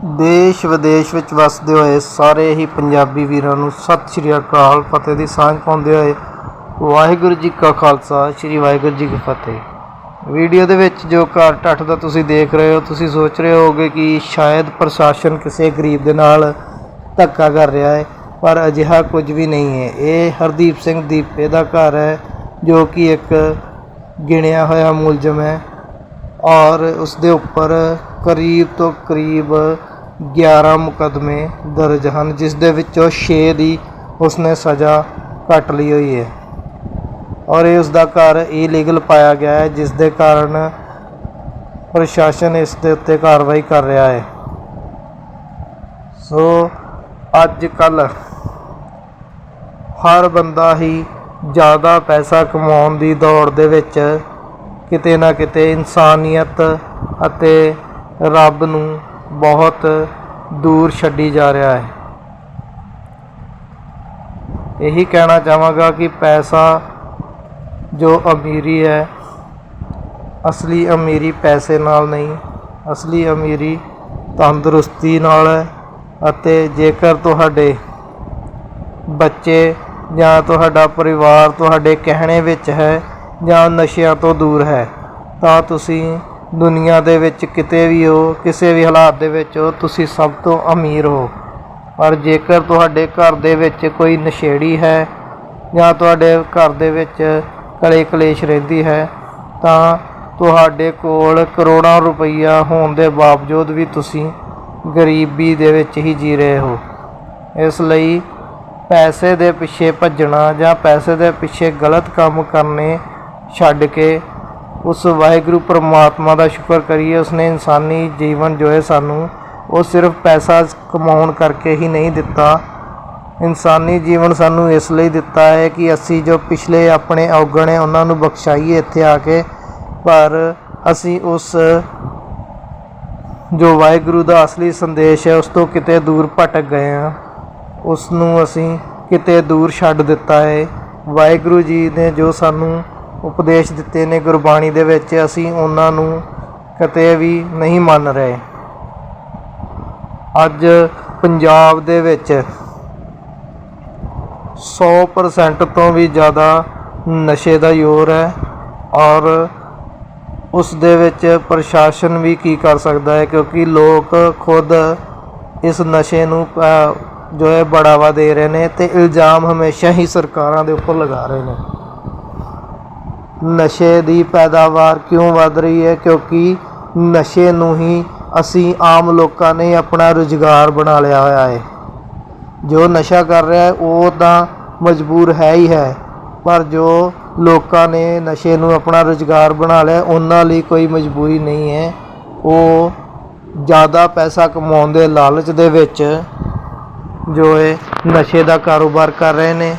ਦੇਸ਼ ਵਿਦੇਸ਼ ਵਿੱਚ ਵੱਸਦੇ ਹੋਏ ਸਾਰੇ ਹੀ ਪੰਜਾਬੀ ਵੀਰਾਂ ਨੂੰ ਸਤਿ ਸ਼੍ਰੀ ਅਕਾਲ ਫਤਿਹ ਦੀ ਸਾਂਝ ਪਾਉਂਦੇ ਹੋਏ ਵਾਹਿਗੁਰੂ ਜੀ ਕਾ ਖਾਲਸਾ, ਸ਼੍ਰੀ ਵਾਹਿਗੁਰੂ ਜੀ ਕੀ ਫਤਿਹ। ਵੀਡੀਓ ਦੇ ਵਿੱਚ ਜੋ ਘਰ ਢੱਠ ਦਾ ਤੁਸੀਂ ਦੇਖ ਰਹੇ ਹੋ, ਤੁਸੀਂ ਸੋਚ ਰਹੇ ਹੋਗੇ ਕਿ ਸ਼ਾਇਦ ਪ੍ਰਸ਼ਾਸਨ ਕਿਸੇ ਗਰੀਬ ਦੇ ਨਾਲ ਧੱਕਾ ਕਰ ਰਿਹਾ ਹੈ, ਪਰ ਅਜਿਹਾ ਕੁਝ ਵੀ ਨਹੀਂ ਹੈ। ਇਹ ਹਰਦੀਪ ਸਿੰਘ ਦੀਪੇ ਦਾ ਘਰ ਹੈ, ਜੋ ਕਿ ਇੱਕ ਗਿਣਿਆ ਹੋਇਆ ਮੁਲਜ਼ਮ ਹੈ ਔਰ ਉਸ ਦੇ ਉੱਪਰ ਕਰੀਬ ਤੋਂ ਕਰੀਬ 11 ਮੁਕੱਦਮੇ ਦਰਜ ਹਨ, ਜਿਸ ਦੇ ਵਿੱਚੋਂ ਛੇ ਦੀ ਉਸਨੇ ਸਜ਼ਾ ਕੱਟ ਲਈ ਹੋਈ ਹੈ। ਔਰ ਇਹ ਉਸਦਾ ਘਰ ਇਲੀਗਲ ਪਾਇਆ ਗਿਆ ਹੈ, ਜਿਸ ਦੇ ਕਾਰਨ ਪ੍ਰਸ਼ਾਸਨ ਇਸ ਦੇ ਉੱਤੇ ਕਾਰਵਾਈ ਕਰ ਰਿਹਾ ਹੈ। ਸੋ, ਅੱਜ ਕੱਲ ਹਰ ਬੰਦਾ ਹੀ ਜ਼ਿਆਦਾ ਪੈਸਾ ਕਮਾਉਣ ਦੀ ਦੌੜ ਦੇ ਵਿੱਚ ਕਿਤੇ ਨਾ ਕਿਤੇ ਇਨਸਾਨੀਅਤ ਅਤੇ ਰੱਬ ਨੂੰ ਬਹੁਤ ਦੂਰ ਛੱਡੀ ਜਾ ਰਿਹਾ ਹੈ। ਇਹੀ ਕਹਿਣਾ ਚਾਹਾਂਗਾ ਕਿ ਪੈਸਾ ਜੋ ਅਮੀਰੀ ਹੈ, ਅਸਲੀ ਅਮੀਰੀ ਪੈਸੇ ਨਾਲ ਨਹੀਂ, ਅਸਲੀ ਅਮੀਰੀ ਤੰਦਰੁਸਤੀ ਨਾਲ ਹੈ ਅਤੇ ਜੇਕਰ ਤੁਹਾਡੇ ਬੱਚੇ ਜਾਂ ਤੁਹਾਡਾ ਪਰਿਵਾਰ ਤੁਹਾਡੇ ਕਹਿਣੇ ਵਿੱਚ ਹੈ ਜਾਂ ਨਸ਼ਿਆਂ ਤੋਂ ਦੂਰ ਹੈ, ਤਾਂ ਤੁਸੀਂ ਦੁਨੀਆ ਦੇ ਵਿੱਚ ਕਿਤੇ ਵੀ ਹੋ, ਕਿਸੇ ਵੀ ਹਾਲਾਤ ਦੇ ਵਿੱਚ ਹੋ, ਤੁਸੀਂ ਸਭ ਤੋਂ ਅਮੀਰ ਹੋ। ਪਰ ਜੇਕਰ ਤੁਹਾਡੇ ਘਰ ਦੇ ਵਿੱਚ ਕੋਈ ਨਸ਼ੇੜੀ ਹੈ ਜਾਂ ਤੁਹਾਡੇ ਘਰ ਦੇ ਵਿੱਚ ਕਲੇ ਕਲੇਸ਼ ਰਹਿੰਦੀ ਹੈ, ਤਾਂ ਤੁਹਾਡੇ ਕੋਲ ਕਰੋੜਾਂ ਰੁਪਈਆ ਹੋਣ ਦੇ ਬਾਵਜੂਦ ਵੀ ਤੁਸੀਂ ਗਰੀਬੀ ਦੇ ਵਿੱਚ ਹੀ ਜੀ ਰਹੇ ਹੋ। ਇਸ ਲਈ ਪੈਸੇ ਦੇ ਪਿੱਛੇ ਭੱਜਣਾ ਜਾਂ ਪੈਸੇ ਦੇ ਪਿੱਛੇ ਗਲਤ ਕੰਮ ਕਰਨੇ ਛੱਡ ਕੇ ਉਸ ਵਾਹਿਗੁਰੂ ਪਰਮਾਤਮਾ ਦਾ ਸ਼ੁਕਰ ਕਰੀਏ, ਉਸਨੇ ਇਨਸਾਨੀ ਜੀਵਨ ਜੋ ਹੈ ਸਾਨੂੰ, ਉਹ ਸਿਰਫ ਪੈਸਾ ਕਮਾਉਣ ਕਰਕੇ ਹੀ ਨਹੀਂ ਦਿੱਤਾ। ਇਨਸਾਨੀ ਜੀਵਨ ਸਾਨੂੰ ਇਸ ਲਈ ਦਿੱਤਾ ਹੈ ਕਿ ਅਸੀਂ ਜੋ ਪਿਛਲੇ ਆਪਣੇ ਔਗਣ ਹੈ, ਉਹਨਾਂ ਨੂੰ ਬਖਸ਼ਾਈਏ ਇੱਥੇ ਆ ਕੇ। ਪਰ ਅਸੀਂ ਉਸ ਜੋ ਵਾਹਿਗੁਰੂ ਦਾ ਅਸਲੀ ਸੰਦੇਸ਼ ਹੈ, ਉਸ ਤੋਂ ਕਿਤੇ ਦੂਰ ਭਟਕ ਗਏ ਹਾਂ। ਉਸ ਨੂੰ ਅਸੀਂ ਕਿਤੇ ਦੂਰ ਛੱਡ ਦਿੱਤਾ ਹੈ। ਵਾਹਿਗੁਰੂ ਜੀ ਨੇ ਜੋ ਸਾਨੂੰ ਉਪਦੇਸ਼ ਦਿੱਤੇ ਨੇ ਗੁਰਬਾਣੀ ਦੇ ਵਿੱਚ, ਅਸੀਂ ਉਹਨਾਂ ਨੂੰ ਕਿਤੇ ਵੀ ਨਹੀਂ ਮੰਨ ਰਹੇ। ਅੱਜ ਪੰਜਾਬ ਦੇ ਵਿੱਚ 100% ਤੋਂ ਵੀ ਜ਼ਿਆਦਾ ਨਸ਼ੇ ਦਾ ਜ਼ੋਰ ਹੈ ਔਰ ਉਸ ਦੇ ਵਿੱਚ ਪ੍ਰਸ਼ਾਸਨ ਵੀ ਕੀ ਕਰ ਸਕਦਾ ਹੈ, ਕਿਉਂਕਿ ਲੋਕ ਖੁਦ ਇਸ ਨਸ਼ੇ ਨੂੰ ਜੋ ਹੈ, ਬੜਾਵਾ ਦੇ ਰਹੇ ਨੇ ਤੇ ਇਲਜ਼ਾਮ ਹਮੇਸ਼ਾ ਹੀ ਸਰਕਾਰਾਂ ਦੇ ਉੱਪਰ ਲਗਾ ਰਹੇ ਨੇ। ਨਸ਼ੇ ਦੀ ਪੈਦਾਵਾਰ ਕਿਉਂ ਵੱਧ ਰਹੀ ਹੈ? ਕਿਉਂਕਿ ਨਸ਼ੇ ਨੂੰ ਹੀ ਅਸੀਂ ਆਮ ਲੋਕਾਂ ਨੇ ਆਪਣਾ ਰੁਜ਼ਗਾਰ ਬਣਾ ਲਿਆ ਹੋਇਆ ਹੈ। ਜੋ ਨਸ਼ਾ ਕਰ ਰਿਹਾ ਉਹ ਤਾਂ ਮਜਬੂਰ ਹੈ ਹੀ ਹੈ। ਪਰ ਜੋ ਲੋਕਾਂ ਨੇ ਨਸ਼ੇ ਨੂੰ ਆਪਣਾ ਰੁਜ਼ਗਾਰ ਬਣਾ ਲਿਆ, ਉਹਨਾਂ ਲਈ ਕੋਈ ਮਜਬੂਰੀ ਨਹੀਂ ਹੈ। ਉਹ ਜ਼ਿਆਦਾ ਪੈਸਾ ਕਮਾਉਣ ਦੇ ਲਾਲਚ ਦੇ ਵਿੱਚ ਜੋ ਹੈ ਨਸ਼ੇ ਦਾ ਕਾਰੋਬਾਰ ਕਰ ਰਹੇ ਨੇ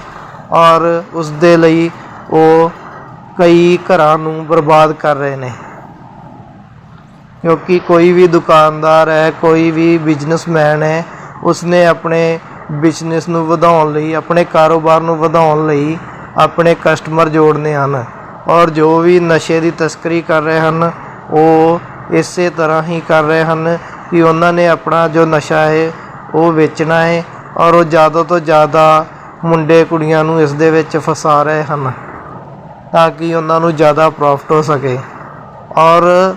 ਔਰ ਉਸ ਦੇ ਲਈ ਉਹ ਕਈ ਘਰਾਂ ਨੂੰ ਬਰਬਾਦ ਕਰ ਰਹੇ ਨੇ। ਕਿਉਂਕਿ ਕੋਈ ਵੀ ਦੁਕਾਨਦਾਰ ਹੈ, ਕੋਈ ਵੀ ਬਿਜ਼ਨਸਮੈਨ ਹੈ, ਉਸਨੇ ਆਪਣੇ ਬਿਜ਼ਨਸ ਨੂੰ ਵਧਾਉਣ ਲਈ, ਆਪਣੇ ਕਾਰੋਬਾਰ ਨੂੰ ਵਧਾਉਣ ਲਈ ਆਪਣੇ ਕਸਟਮਰ ਜੋੜਨੇ ਹਨ। ਔਰ ਜੋ ਵੀ ਨਸ਼ੇ ਦੀ ਤਸਕਰੀ ਕਰ ਰਹੇ ਹਨ, ਉਹ ਇਸੇ ਤਰ੍ਹਾਂ ਹੀ ਕਰ ਰਹੇ ਹਨ ਕਿ ਉਹਨਾਂ ਨੇ ਆਪਣਾ ਜੋ ਨਸ਼ਾ ਹੈ, ਉਹ ਵੇਚਣਾ ਹੈ ਔਰ ਉਹ ਜ਼ਿਆਦਾ ਤੋਂ ਜ਼ਿਆਦਾ ਮੁੰਡੇ ਕੁੜੀਆਂ ਨੂੰ ਇਸ ਦੇ ਵਿੱਚ ਫਸਾ ਰਹੇ ਹਨ। ਤਾਂ ਕਿ ਉਹਨਾਂ ਨੂੰ ਜ਼ਿਆਦਾ ਪ੍ਰੋਫਿਟ ਹੋ ਸਕੇ। ਔਰ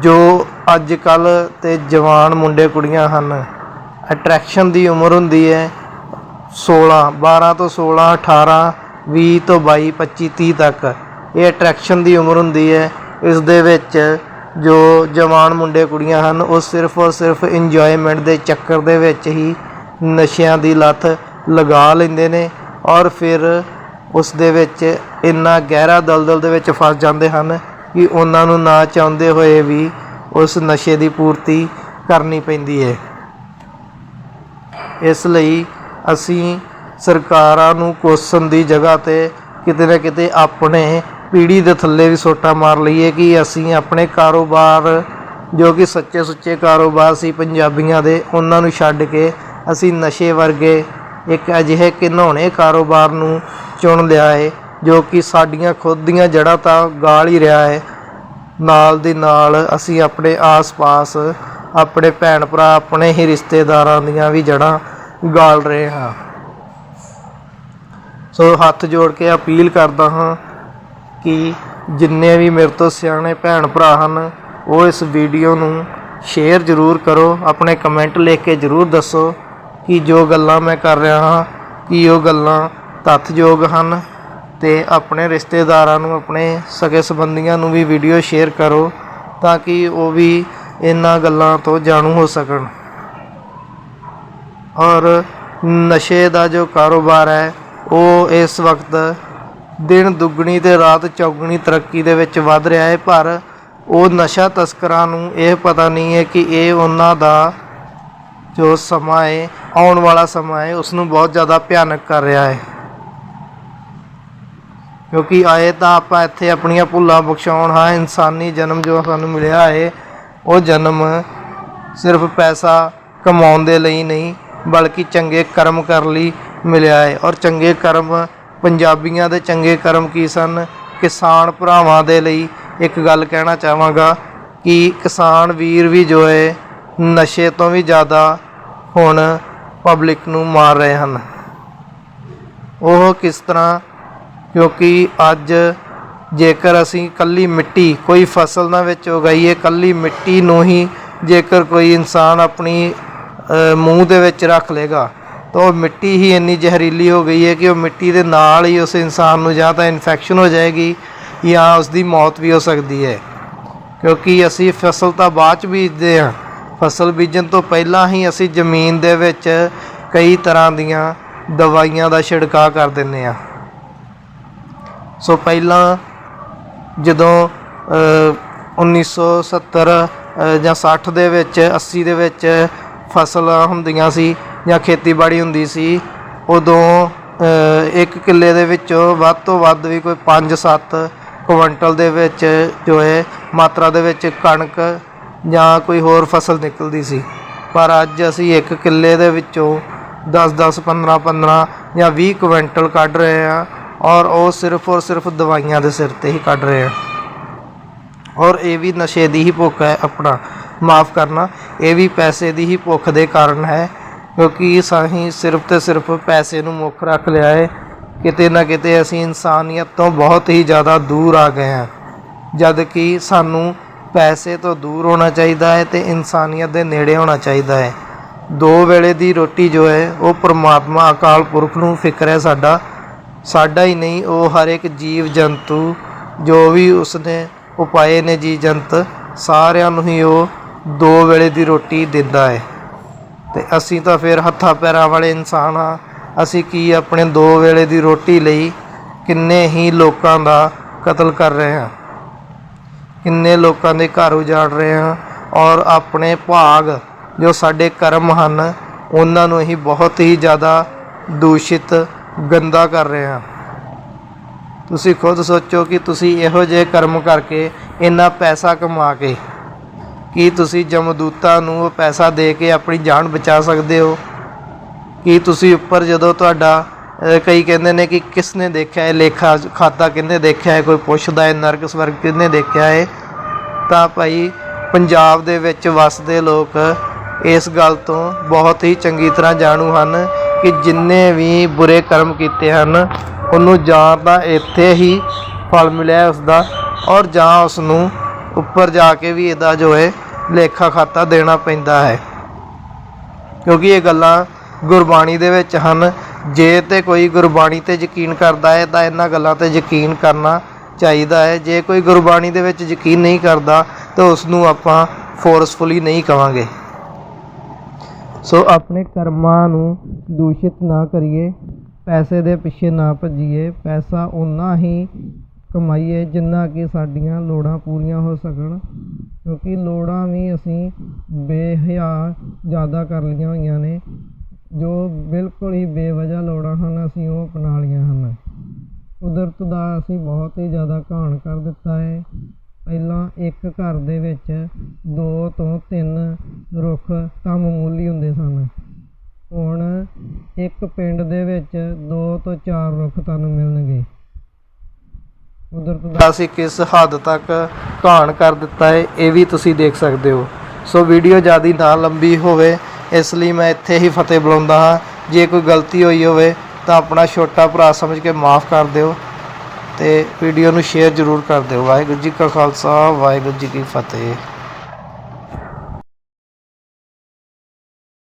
ਜੋ ਅੱਜ ਕੱਲ੍ਹ ਤੇ ਜਵਾਨ ਮੁੰਡੇ ਕੁੜੀਆਂ ਹਨ ਅਟਰੈਕਸ਼ਨ ਦੀ ਉਮਰ ਹੁੰਦੀ ਹੈ 16 12 ਤੋਂ 16 18 20 ਤੋਂ ਬਾਈ, ਪੱਚੀ, ਤੀਹ ਤੱਕ। ਇਹ ਅਟਰੈਕਸ਼ਨ ਦੀ ਉਮਰ ਹੁੰਦੀ ਹੈ। ਇਸ ਦੇ ਵਿੱਚ ਜੋ ਜਵਾਨ ਮੁੰਡੇ ਕੁੜੀਆਂ ਹਨ, ਉਹ ਸਿਰਫ ਔਰ ਸਿਰਫ ਇੰਜੋਇਮੈਂਟ ਦੇ ਚੱਕਰ ਦੇ ਵਿੱਚ ਹੀ ਨਸ਼ਿਆਂ ਦੀ ਲੱਤ ਲਗਾ ਲੈਂਦੇ ਨੇ। ਔਰ ਫਿਰ ਉਸ ਦੇ ਵਿੱਚ ਇੰਨਾ ਗਹਿਰਾ ਦਲਦਲ ਦੇ ਵਿੱਚ ਫਸ ਜਾਂਦੇ ਹਨ ਕਿ ਉਹਨਾਂ ਨੂੰ ਨਾ ਚਾਹੁੰਦੇ ਹੋਏ ਵੀ ਉਸ ਨਸ਼ੇ ਦੀ ਪੂਰਤੀ ਕਰਨੀ ਪੈਂਦੀ ਹੈ। ਇਸ ਲਈ ਅਸੀਂ ਸਰਕਾਰਾਂ ਨੂੰ ਕੋਸਣ ਦੀ ਜਗ੍ਹਾ ਤੇ ਕਿਤੇ ਨਾ ਕਿਤੇ ਆਪਣੇ ਪੀੜੀ ਦੇ ਥੱਲੇ ਵੀ ਸੋਟਾ ਮਾਰ ਲਈਏ ਕਿ ਅਸੀਂ ਆਪਣੇ ਕਾਰੋਬਾਰ, ਜੋ ਕਿ ਸੱਚੇ ਸੁੱਚੇ ਕਾਰੋਬਾਰ ਸੀ ਪੰਜਾਬੀਆਂ ਦੇ, ਉਹਨਾਂ ਨੂੰ ਛੱਡ ਕੇ ਅਸੀਂ ਨਸ਼ੇ ਵਰਗੇ ਇੱਕ ਅਜਿਹੇ ਘਿਨੌਣੇ ਕਾਰੋਬਾਰ ਨੂੰ ਚੁਣ ਲਿਆ ਹੈ ਜੋ ਕਿ ਸਾਡੀਆਂ ਖੁਦ ਦੀਆਂ ਜੜ੍ਹਾਂ ਤਾਂ ਗਾਲ ਹੀ ਰਿਹਾ ਹੈ ਨਾਲ ਦੀ ਨਾਲ ਅਸੀਂ ਆਪਣੇ ਆਸ-ਪਾਸ, ਆਪਣੇ ਭੈਣ ਭਰਾ ਆਪਣੇ ਹੀ ਰਿਸ਼ਤੇਦਾਰਾਂ ਦੀਆਂ ਵੀ ਜੜ੍ਹਾਂ ਗਾਲ ਰਹੇ ਹਾਂ। ਸੋ ਹੱਥ ਜੋੜ ਕੇ ਅਪੀਲ ਕਰਦਾ ਹਾਂ ਕਿ ਜਿੰਨੇ ਵੀ ਮੇਰੇ ਤੋਂ ਸਿਆਣੇ ਭੈਣ ਭਰਾ ਹਨ, ਉਹ ਇਸ ਵੀਡੀਓ ਨੂੰ ਸ਼ੇਅਰ ਜ਼ਰੂਰ ਕਰੋ, ਆਪਣੇ ਕਮੈਂਟ ਲਿਖ ਕੇ ਜ਼ਰੂਰ ਦੱਸੋ। ਕਿ ਜੋ ਗੱਲਾਂ ਮੈਂ ਕਰ ਰਿਹਾ ਹਾਂ, ਕਿ ਉਹ ਗੱਲਾਂ ਤੱਥਯੋਗ ਹਨ ਅਤੇ ਆਪਣੇ ਰਿਸ਼ਤੇਦਾਰਾਂ ਨੂੰ, ਆਪਣੇ ਸਗੇ ਸੰਬੰਧੀਆਂ ਨੂੰ ਵੀ ਵੀਡੀਓ ਸ਼ੇਅਰ ਕਰੋ ਤਾਂ ਕਿ ਉਹ ਵੀ ਇਹਨਾਂ ਗੱਲਾਂ ਤੋਂ ਜਾਣੂ ਹੋ ਸਕਣ। ਔਰ ਨਸ਼ੇ ਦਾ ਜੋ ਕਾਰੋਬਾਰ ਹੈ, ਉਹ ਇਸ ਵਕਤ ਦਿਨ ਦੁੱਗਣੀ ਤੇ ਰਾਤ ਚੌਗਣੀ ਤਰੱਕੀ ਦੇ ਵਿੱਚ ਵੱਧ ਰਿਹਾ ਹੈ, ਪਰ ਉਹ ਨਸ਼ਾ ਤਸਕਰਾਂ ਨੂੰ ਇਹ ਪਤਾ ਨਹੀਂ ਹੈ ਕਿ ਇਹ ਉਹਨਾਂ ਦਾ ਜੋ ਸਮਾਂ ਹੈ, ਆਉਣ ਵਾਲਾ ਸਮਾਂ ਹੈ ਉਸ ਨੂੰ ਬਹੁਤ ਜ਼ਿਆਦਾ ਭਿਆਨਕ ਕਰ ਰਿਹਾ ਹੈ। ਕਿਉਂਕਿ ਆਏ ਤਾਂ ਆਪਾਂ ਇੱਥੇ ਆਪਣੀਆਂ ਭੁੱਲਾਂ ਬਖਸ਼ਾਉਣ, ਹਾਂ, ਇਨਸਾਨੀ ਜਨਮ ਜੋ ਸਾਨੂੰ ਮਿਲਿਆ ਹੈ, ਉਹ ਜਨਮ ਸਿਰਫ ਪੈਸਾ ਕਮਾਉਣ ਦੇ ਲਈ ਨਹੀਂ, ਬਲਕਿ ਚੰਗੇ ਕਰਮ ਕਰਨ ਲਈ ਮਿਲਿਆ ਹੈ। ਔਰ ਚੰਗੇ ਕਰਮ ਪੰਜਾਬੀਆਂ ਦੇ ਚੰਗੇ ਕਰਮ ਕੀ ਸਨ? ਕਿਸਾਨ ਭਰਾਵਾਂ ਦੇ ਲਈ ਇੱਕ ਗੱਲ ਕਹਿਣਾ ਚਾਹਾਂਗਾ ਕਿ ਕਿਸਾਨ ਵੀਰ ਵੀ ਜੋ ਹੈ ਨਸ਼ੇ ਤੋਂ ਵੀ ਜ਼ਿਆਦਾ ਹੁਣ ਪਬਲਿਕ ਨੂੰ ਮਾਰ ਰਹੇ ਹਨ। ਉਹ ਕਿਸ ਤਰ੍ਹਾਂ? ਕਿਉਂਕਿ ਅੱਜ ਜੇਕਰ ਅਸੀਂ ਕੱਲੀ ਮਿੱਟੀ, ਕੋਈ ਫਸਲ ਨਾ ਵਿੱਚ ਉਗਾਈਏ, ਕੱਲੀ ਮਿੱਟੀ ਨੂੰ ਹੀ ਜੇਕਰ ਕੋਈ ਇਨਸਾਨ ਆਪਣੀ ਮੂੰਹ ਦੇ ਵਿੱਚ ਰੱਖ ਲੇਗਾ ਤਾਂ ਉਹ ਮਿੱਟੀ ਹੀ ਇੰਨੀ ਜ਼ਹਿਰੀਲੀ ਹੋ ਗਈ ਹੈ ਕਿ ਉਹ ਮਿੱਟੀ ਦੇ ਨਾਲ ਹੀ ਉਸ ਇਨਸਾਨ ਨੂੰ ਜਾਂ ਤਾਂ ਇਨਫੈਕਸ਼ਨ ਹੋ ਜਾਏਗੀ ਜਾਂ ਉਸ ਦੀ ਮੌਤ ਵੀ ਹੋ ਸਕਦੀ ਹੈ। ਕਿਉਂਕਿ ਅਸੀਂ ਫਸਲ ਤਾਂ ਬਾਅਦ ਚ ਬੀਜਦੇ ਹਾਂ। ਫਸਲ ਬੀਜਣ ਤੋਂ ਪਹਿਲਾਂ ਹੀ ਅਸੀਂ ਜ਼ਮੀਨ ਦੇ ਵਿੱਚ ਕਈ ਤਰ੍ਹਾਂ ਦੀਆਂ ਦਵਾਈਆਂ ਦਾ ਛਿੜਕਾਅ ਕਰ ਦਿੰਦੇ ਹਾਂ। ਸੋ ਪਹਿਲਾਂ ਜਦੋਂ ਅ, 1970 ਅ, ਜਾਂ 60 ਦੇ ਵਿੱਚ 80 ਦੇ ਵਿੱਚ ਫਸਲਾਂ ਹੁੰਦੀਆਂ ਸੀ ਜਾਂ ਖੇਤੀਬਾੜੀ ਹੁੰਦੀ ਸੀ ਉਦੋਂ ਇੱਕ ਕਿੱਲੇ ਦੇ ਵਿੱਚੋਂ ਵੱਧ ਤੋਂ ਵੱਧ ਵੀ ਕੋਈ 5-7 ਕੁਇੰਟਲ ਦੇ ਵਿੱਚ ਜੋ ਹੈ ਮਾਤਰਾ ਦੇ ਵਿੱਚ ਕਣਕ ਜਾਂ ਕੋਈ ਹੋਰ ਫਸਲ ਨਿਕਲਦੀ ਸੀ। ਪਰ ਅੱਜ ਅਸੀਂ ਇੱਕ ਕਿੱਲੇ ਦੇ ਵਿੱਚੋਂ 10-10 15-15 ਜਾਂ 20 ਕੁਇੰਟਲ ਕੱਢ ਰਹੇ ਹਾਂ ਔਰ ਉਹ ਸਿਰਫ ਔਰ ਸਿਰਫ ਦਵਾਈਆਂ ਦੇ ਸਿਰ ਤੇ ਹੀ ਕੱਢ ਰਹੇ ਹਾਂ। ਔਰ ਇਹ ਵੀ ਨਸ਼ੇ ਦੀ ਹੀ ਭੁੱਖ ਹੈ ਆਪਣਾ। ਮਾਫ ਕਰਨਾ, ਇਹ ਵੀ ਪੈਸੇ ਦੀ ਹੀ ਭੁੱਖ ਦੇ ਕਾਰਨ ਹੈ ਕਿਉਂਕਿ ਸਾਹੀਂ ਸਿਰਫ ਤੇ ਸਿਰਫ ਪੈਸੇ ਨੂੰ ਮੁੱਖ ਰੱਖ ਲਿਆ ਹੈ। ਕਿਤੇ ਨਾ ਕਿਤੇ ਅਸੀਂ ਇਨਸਾਨੀਅਤ ਤੋਂ ਬਹੁਤ ਹੀ ਜ਼ਿਆਦਾ ਦੂਰ ਆ ਗਏ ਹਾਂ। ਜਦ ਕਿ ਸਾਨੂੰ ਪੈਸੇ ਤੋਂ ਦੂਰ ਹੋਣਾ ਚਾਹੀਦਾ ਹੈ ਅਤੇ ਇਨਸਾਨੀਅਤ ਦੇ ਨੇੜੇ ਹੋਣਾ ਚਾਹੀਦਾ ਹੈ। ਦੋ ਵੇਲੇ ਦੀ ਰੋਟੀ ਜੋ ਹੈ, ਉਹ ਪਰਮਾਤਮਾ ਅਕਾਲ ਪੁਰਖ ਨੂੰ ਫਿਕਰ ਹੈ ਸਾਡਾ। ਸਾਡਾ ਹੀ ਨਹੀਂ, ਉਹ ਹਰ ਇੱਕ ਜੀਵ ਜੰਤੂ, ਜੋ ਵੀ ਉਸਨੇ ਉਪਾਏ ਨੇ ਜੀ ਜੰਤ, ਸਾਰਿਆਂ ਨੂੰ ਹੀ ਉਹ ਦੋ ਵੇਲੇ ਦੀ ਰੋਟੀ ਦਿੰਦਾ ਹੈ। ਤੇ ਅਸੀਂ ਤਾਂ ਫਿਰ ਹੱਥਾਂ ਪੈਰਾਂ ਵਾਲੇ ਇਨਸਾਨ ਆ ਅਸੀਂ ਕੀ ਆਪਣੇ ਦੋ ਵੇਲੇ ਦੀ ਰੋਟੀ ਲਈ ਕਿੰਨੇ ਹੀ ਲੋਕਾਂ ਦਾ ਕਤਲ ਕਰ ਰਹੇ ਹਾਂ? ਕਿੰਨੇ ਲੋਕਾਂ ਦੇ ਘਰ ਉਜਾੜ ਰਹੇ ਹਾਂ ਔਰ ਆਪਣੇ ਭਾਗ ਜੋ ਸਾਡੇ ਕਰਮ ਹਨ, ਉਹਨਾਂ ਨੂੰ ਅਸੀਂ ਬਹੁਤ ਹੀ ਜ਼ਿਆਦਾ ਦੂਸ਼ਿਤ, ਗੰਦਾ ਕਰ ਰਹੇ ਹਾਂ। ਤੁਸੀਂ ਖੁਦ ਸੋਚੋ ਕਿ ਤੁਸੀਂ ਇਹੋ ਜਿਹੇ ਕਰਮ ਕਰਕੇ ਇੰਨਾ ਪੈਸਾ ਕਮਾ ਕੇ ਕੀ ਤੁਸੀਂ ਜਮਦੂਤਾਂ ਨੂੰ ਉਹ ਪੈਸਾ ਦੇ ਕੇ ਆਪਣੀ ਜਾਨ ਬਚਾ ਸਕਦੇ ਹੋ? ਕੀ ਤੁਸੀਂ ਉੱਪਰ ਜਦੋਂ ਤੁਹਾਡਾ ਕਈ ਕਹਿੰਦੇ ਨੇ ਕਿ ਕਿਸ ਨੇ ਦੇਖਿਆ ਹੈ ਲੇਖਾ ਖਾਤਾ ਕਿਹਨੇ ਦੇਖਿਆ ਹੈ ਕੋਈ ਪੁੱਛਦਾ ਹੈ ਨਰਕ ਸਵਰਗ ਕਿੰਨੇ ਦੇਖਿਆ ਹੈ ਤਾਂ ਭਾਈ ਪੰਜਾਬ ਦੇ ਵਿੱਚ ਵਸਦੇ ਲੋਕ ਇਸ ਗੱਲ ਤੋਂ ਬਹੁਤ ਹੀ ਚੰਗੀ ਤਰ੍ਹਾਂ ਜਾਣੂ ਹਨ ਕਿ ਜਿੰਨੇ ਵੀ ਬੁਰੇ ਕਰਮ ਕੀਤੇ ਹਨ, ਉਹਨੂੰ ਜਾਂ ਤਾਂ ਇੱਥੇ ਹੀ ਫਲ ਮਿਲਿਆ ਉਸ ਦਾ ਔਰ ਜਾਂ ਉਸ ਨੂੰ ਉੱਪਰ ਜਾ ਕੇ ਵੀ ਇਹਦਾ ਜੋ ਹੈ ਲੇਖਾ ਖਾਤਾ ਦੇਣਾ ਪੈਂਦਾ ਹੈ। ਕਿਉਂਕਿ ਇਹ ਗੱਲਾਂ ਗੁਰਬਾਣੀ ਦੇ ਵਿੱਚ ਹਨ। ਜੇ ਤੇ ਕੋਈ ਗੁਰਬਾਣੀ ਤੇ ਯਕੀਨ ਕਰਦਾ ਹੈ, ਤਾਂ ਇਹਨਾਂ ਗੱਲਾਂ ਤੇ ਯਕੀਨ ਕਰਨਾ ਚਾਹੀਦਾ ਹੈ। ਜੇ ਕੋਈ ਗੁਰਬਾਣੀ ਦੇ ਵਿੱਚ ਯਕੀਨ ਨਹੀਂ ਕਰਦਾ, ਤਾਂ ਉਸ ਨੂੰ ਆਪਾਂ ਫੋਰਸਫੁਲੀ ਨਹੀਂ ਕਵਾਂਗੇ। ਸੋ ਆਪਣੇ ਕਰਮਾਂ ਨੂੰ ਦੂਸ਼ਿਤ ਨਾ ਕਰੀਏ, ਪੈਸੇ ਦੇ ਪਿੱਛੇ ਨਾ ਭੱਜੀਏ, ਪੈਸਾ ਉਨਾ ਹੀ ਕਮਾਈਏ ਜਿੰਨਾ ਕਿ ਸਾਡੀਆਂ ਲੋੜਾਂ ਪੂਰੀਆਂ ਹੋ ਸਕਣ, ਕਿਉਂਕਿ ਲੋੜਾਂ ਵੀ ਅਸੀਂ ਬੇਹਿਆ ਜ਼ਿਆਦਾ ਕਰ ਲਈਆਂ ਹੋਈਆਂ ਨੇ। ਜੋ ਬਿਲਕੁਲ ਹੀ ਬੇਵਜ੍ਹਾ ਲੋੜਾਂ ਹਨ, ਅਸੀਂ ਉਹ ਅਪਣਾ ਲਈਆਂ ਹਨ। ਕੁਦਰਤ ਦਾ ਅਸੀਂ ਬਹੁਤ ਹੀ ਜ਼ਿਆਦਾ ਘਾਣ ਕਰ ਦਿੱਤਾ ਹੈ ਪਹਿਲਾਂ ਇੱਕ ਘਰ ਦੇ ਵਿੱਚ ਦੋ ਤੋਂ ਤਿੰਨ ਰੁੱਖ ਤਾਂ ਮਾਮੂਲੀ ਹੁੰਦੇ ਸਨ। ਹੁਣ ਇੱਕ ਪਿੰਡ ਦੇ ਵਿੱਚ ਦੋ ਤੋਂ ਚਾਰ ਰੁੱਖ ਤੁਹਾਨੂੰ ਮਿਲਣਗੇ। ਕੁਦਰਤ ਦਾ ਅਸੀਂ ਕਿਸ ਹੱਦ ਤੱਕ ਘਾਣ ਕਰ ਦਿੱਤਾ ਹੈ ਇਹ ਵੀ ਤੁਸੀਂ ਦੇਖ ਸਕਦੇ ਹੋ। ਸੋ ਵੀਡੀਓ ਜ਼ਿਆਦਾ ਨਾ ਲੰਬੀ ਹੋਵੇ ਇਸ ਲਈ ਮੈਂ ਇੱਥੇ ਹੀ ਫਤਿਹ ਬੁਲਾਉਂਦਾ ਹਾਂ। ਜੇ ਕੋਈ ਗਲਤੀ ਹੋਈ ਹੋਵੇ ਤਾਂ ਆਪਣਾ ਛੋਟਾ ਭਰਾ ਸਮਝ ਕੇ ਮਾਫ ਕਰ ਦਿਓ ਤੇ ਵੀਡੀਓ ਨੂੰ ਸ਼ੇਅਰ ਜ਼ਰੂਰ ਕਰ ਦਿਓ। ਵਾਹਿਗੁਰੂ ਜੀ ਕਾ ਖਾਲਸਾ, ਵਾਹਿਗੁਰੂ ਜੀ ਕੀ ਫਤਿਹ।